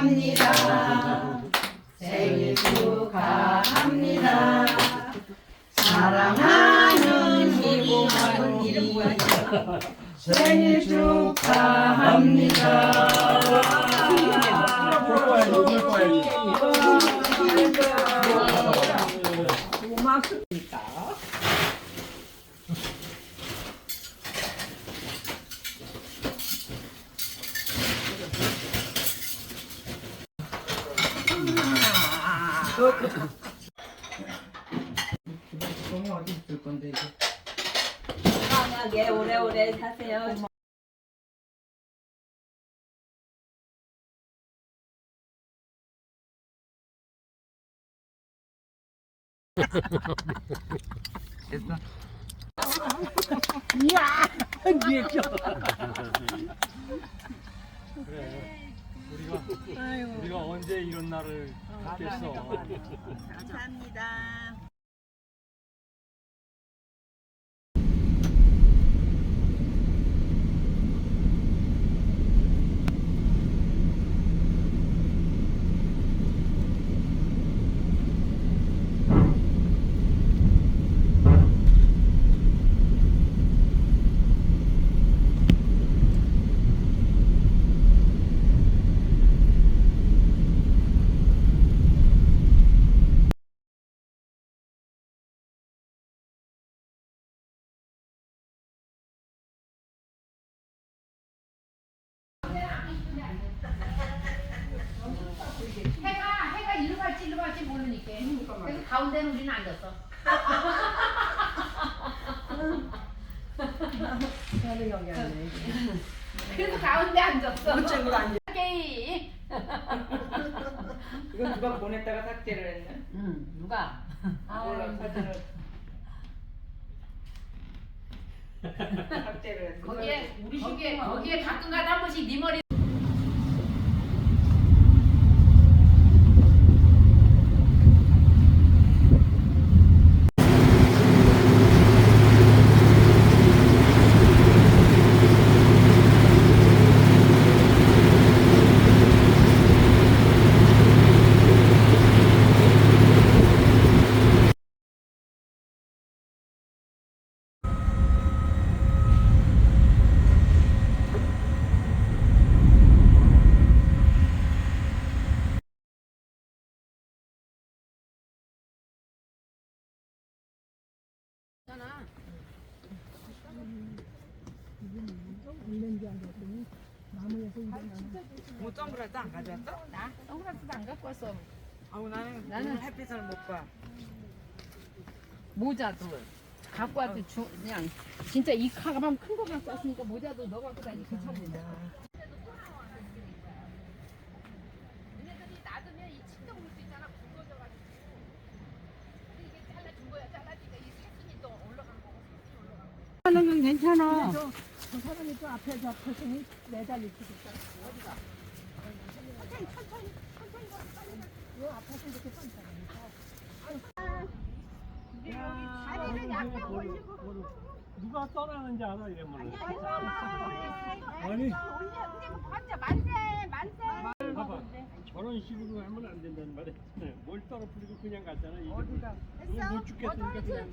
축하합니다. 생일 축하합니다. 사랑하는 이봉환 이름 뭐야? 생일 축하합니다. 너무 어디 있을 건데 이게. 건강하게 오래오래 사세요. 그래. 우리가 우리가 언제 이런 날을 갖겠어. 감사합니다. 해가 해가 일로 갈지 일로 그래서 가운데는 우리는 앉았어. 그래서 가운데 앉았어. 우측으로 앉아. 게임. 이거 누가 보냈다가 삭제를 했네. 응 누가? 몰라 사진을 삭제를 했어. 거기에 우리 시계 거기에 가끔가다 한 번씩 네 머리. 뭐 선글라스 안 가져왔어? 나 선글라스도 안 갖고 왔어. 아우 나는 나는- 오늘 햇빛을 못 봐. 모자도 갖고 왔지 주, 그냥 진짜 이 가방 큰 거 갖고 왔으니까 모자도 너 갖고 다니 괜찮은데. 얘네들이 놔두면 이 침대 올수 있잖아 굵어져가지고. 근데 이게 잘라준 거야 잘라지니까 이 새순이 또 올라간 거고 새순이 올라간 거. 하는 건 괜찮아. 저 사람이 또 앞에 저 앞에서 매달릴 수 있다. 어디가? 천천히 천천히 천천히 가 빨리 가. 요 앞에서 이렇게 천천히. 다리를 약간 올리고. 누가 떠나는지 알아 이러면. 아니 언니 언니 봤죠 만세 만세. 봐봐. 저런 식으로 하면 안 된다는 말이야. 뭘 떨어뜨리고 그냥 갔잖아. 어디가? 못 죽겠으니까 그냥.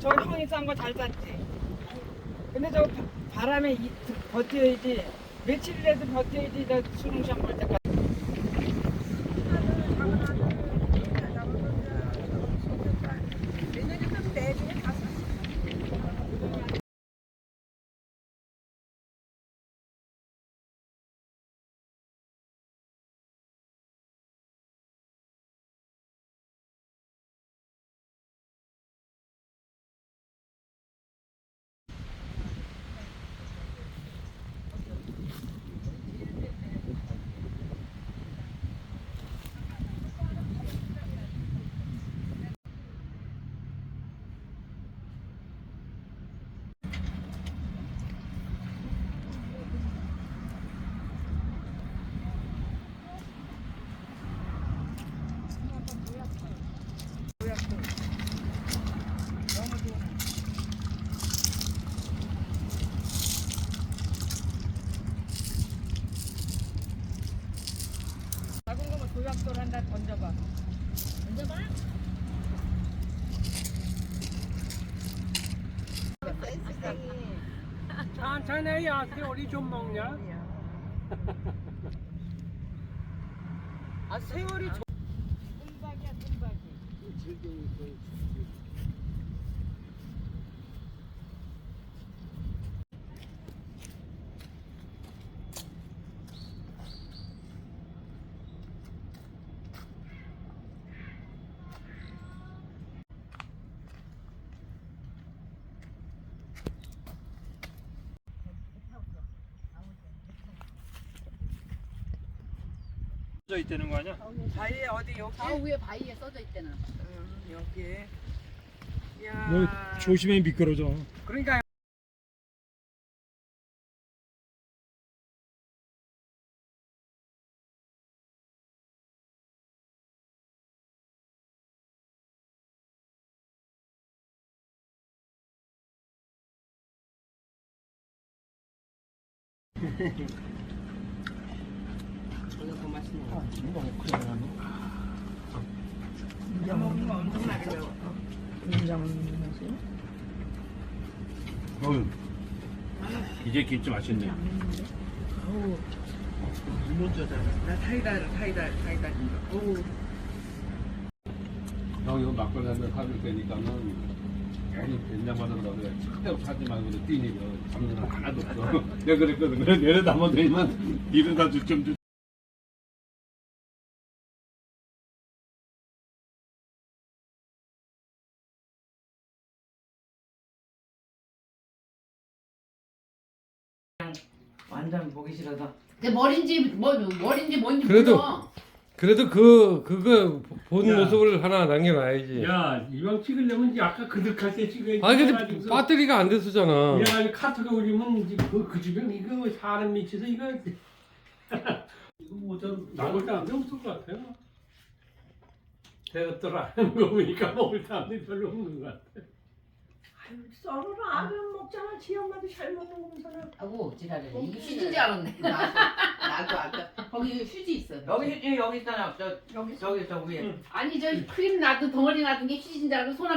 저기 형이 싼거잘 샀지. 근데 저 바람에 이- 버텨야지. 며칠이라도 버텨야지. 나 수능시험 볼 때까지. 작은 거면 도약돌 한다 던져봐. 천천히 야 세월이 좀 먹냐? 아 세월이 조... 뜸박이야 뜸박이. 져 있다는 거 아니야? 바위에 어디 여기? 저 위에 바위에 써져 있대는. 응, 여기. 야. 너 조심해 미끄러져. 그러니까 이제 먹는 거 엄청나게 매워. 어휴. 이제 김치 맛있네. 나 사이다 사이다 진짜. 오. 형 이거 막걸리 한잔 사줄 테니까는 어느 된장마다 그래 절대로 사지 말고 뛰니 그 잡는 거 하나도 없어 내가 그랬거든 그래 되면 일은 다좀 주. 완전 보기 싫어서. 내 머리인지 뭐 머리인지 뭔지 그래도- 몰라. 그래도 그 그거 본 야. 모습을 하나 남겨놔야지. 야 이왕 찍으려면 이제 아까 그득할 때 찍어야지. 아니 근데 그래가지고서 배터리가 안 됐었잖아. 이래가지고 카톡에 올리면 이제 그, 그 주변 이거 뭐 사람 미쳐서 이거 이거 뭐좀 먹을 사람이 없을 것 같아요. 대답들 안 하는 거 보니까 먹을 사람이 별로 없는 것 같아. 썰어라 아들 먹잖아 지 엄마도 잘 먹는 거면서는 하고 지랄해. 이게 휴지인 줄 알았네. 나도 나도 아까 거기 휴지 있어. 여기 여기 여기 있잖아. 저 여기 저기 저 위에. 응. 아니 저 크림 놔둔 덩어리 놔둔 게 휴지인 줄 알고 손